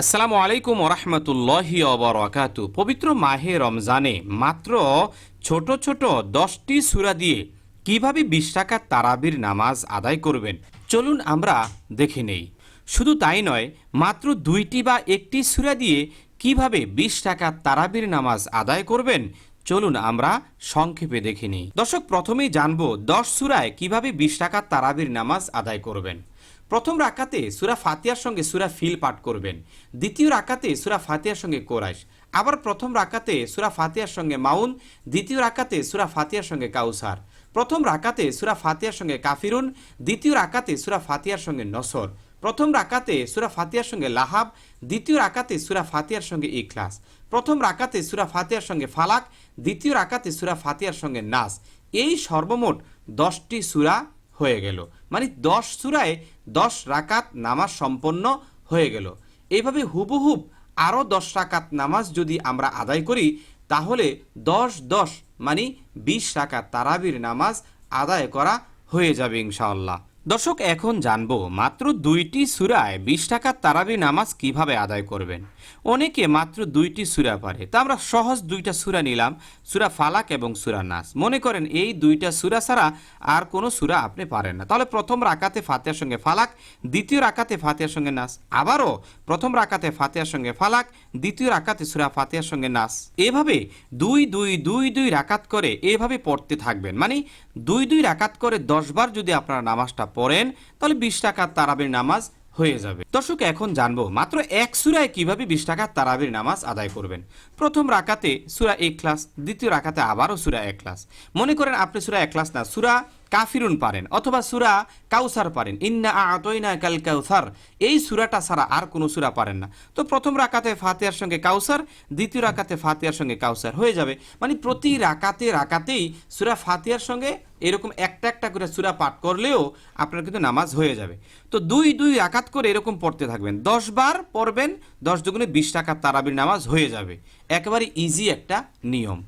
আসসালামু আলাইকুম ওরহমতুল্লাহি অবরাকাতু পবিত্র মাহে রমজানে মাত্র ছোট ছোট দশটি সুরা দিয়ে কীভাবে বিশ টাকা তারাবির নামাজ আদায় করবেন, চলুন আমরা দেখে নেই। শুধু তাই নয়, মাত্র দুইটি বা একটি সুরা দিয়ে কীভাবে বিশ টাকা তারাবির নামাজ আদায় করবেন চলুন আমরা সংক্ষেপে দেখে নিই। দর্শক, প্রথমেই জানব দশ সুরায় কীভাবে বিশ টাকার তারাবির নামাজ আদায় করবেন। প্রথম রাকাতে সুরা ফাতিয়ার সঙ্গে সুরা ফিল পাঠ করবেন। দ্বিতীয় রাকাতে সুরা ফাতিয়ার সঙ্গে কোরাইশ। আবার প্রথম রাকাতে সুরা ফাতিয়ার সঙ্গে মাউন। দ্বিতীয় রাকাতে সুরা ফাতিয়ার সঙ্গে কাউসার। প্রথম রাকাতে সুরা ফাতিয়ার সঙ্গে কাফিরুন। দ্বিতীয় রাকাতে সুরা ফাতিয়ার সঙ্গে নসর। প্রথম রাকাতে সুরা ফাতিয়ার সঙ্গে লাহাব, দ্বিতীয় রাকাতে সুরা ফাতিয়ার সঙ্গে ইখলাস। প্রথম রাকাতে সুরা ফাতিয়ার সঙ্গে ফালাক, দ্বিতীয় রাকাতে সুরা ফাতিয়ার সঙ্গে নাস। এই সর্বমোট দশটি সুরা হয়ে গেল। মানে দশ সুরায় দশ রাকাত নামাজ সম্পন্ন হয়ে গেল। এইভাবে হুবহুব আরও দশ রাকাত নামাজ যদি আমরা আদায় করি, তাহলে দশ দশ মানে বিশ রাকাত তারাবির নামাজ আদায় করা হয়ে যাবে ইনশাআল্লাহ। দর্শক, এখন জানব, মাত্র দুইটি সুরায় বিশ টাকার তারাবি নামাজ কীভাবে আদায় করবেন? অনেকে মাত্র দুইটি সুরা পারে তা আমরা সহজ দুইটা সুরা নিলাম, সুরা ফালাক এবং সুরা নাস। মনে করেন, এই দুইটা সুরা ছাড়া আর কোনো সুরা আপনি পারেন না। তাহলে প্রথম রাকাতে ফাতেহার সঙ্গে ফালাক, দ্বিতীয় রাকাতে ফাতেহার সঙ্গে নাস। আবারও প্রথম রাকাতে ফাতেহার সঙ্গে ফালাক, দ্বিতীয় রাকাতে সুরা ফাতেহার সঙ্গে নাস। এভাবে দুই দুই দুই দুই রাকাত করে এভাবে পড়তে থাকবেন। মানে দুই দুই রাকাত করে দশবার যদি আপনারা নামাজটা পড়েন, তাহলে বিশ টাকার তারাবির নামাজ হয়ে যাবে। দর্শক, এখন জানব, মাত্র এক সুরায় কীভাবে বিশ টাকার তারাবির নামাজ আদায় করবেন? প্রথম রাকাতে সুরা এক ক্লাস দ্বিতীয় রাকাতে আবারও সুরা এক ক্লাস মনে করেন আপনি সুরা এক ক্লাস না, সুরা কাফিরুন পারেন অথবা সুরা কাউসার পারেন। ইন্না আতইনা কাল কাউসার। এই সুরাটা ছাড়া আর কোনো সুরা পারেন না। তো প্রথম রাকাতে ফাতিহার সঙ্গে কাউসার, দ্বিতীয় রাকাতে ফাতিহার সঙ্গে কাউসার হয়ে যাবে। মানে প্রতি রাকাতে রাকাতেই সুরা ফাতিহার সঙ্গে এরকম একটা একটা করে সুরা পাঠ করলেও আপনার কিন্তু নামাজ হয়ে যাবে। তো দুই দুই রাকাত করে এরকম পড়তে থাকবেন। দশ বার পড়বেন, দশ দুগুণে বিশ টাকার তারাবির নামাজ হয়ে যাবে। একেবারে ইজি একটা নিয়ম।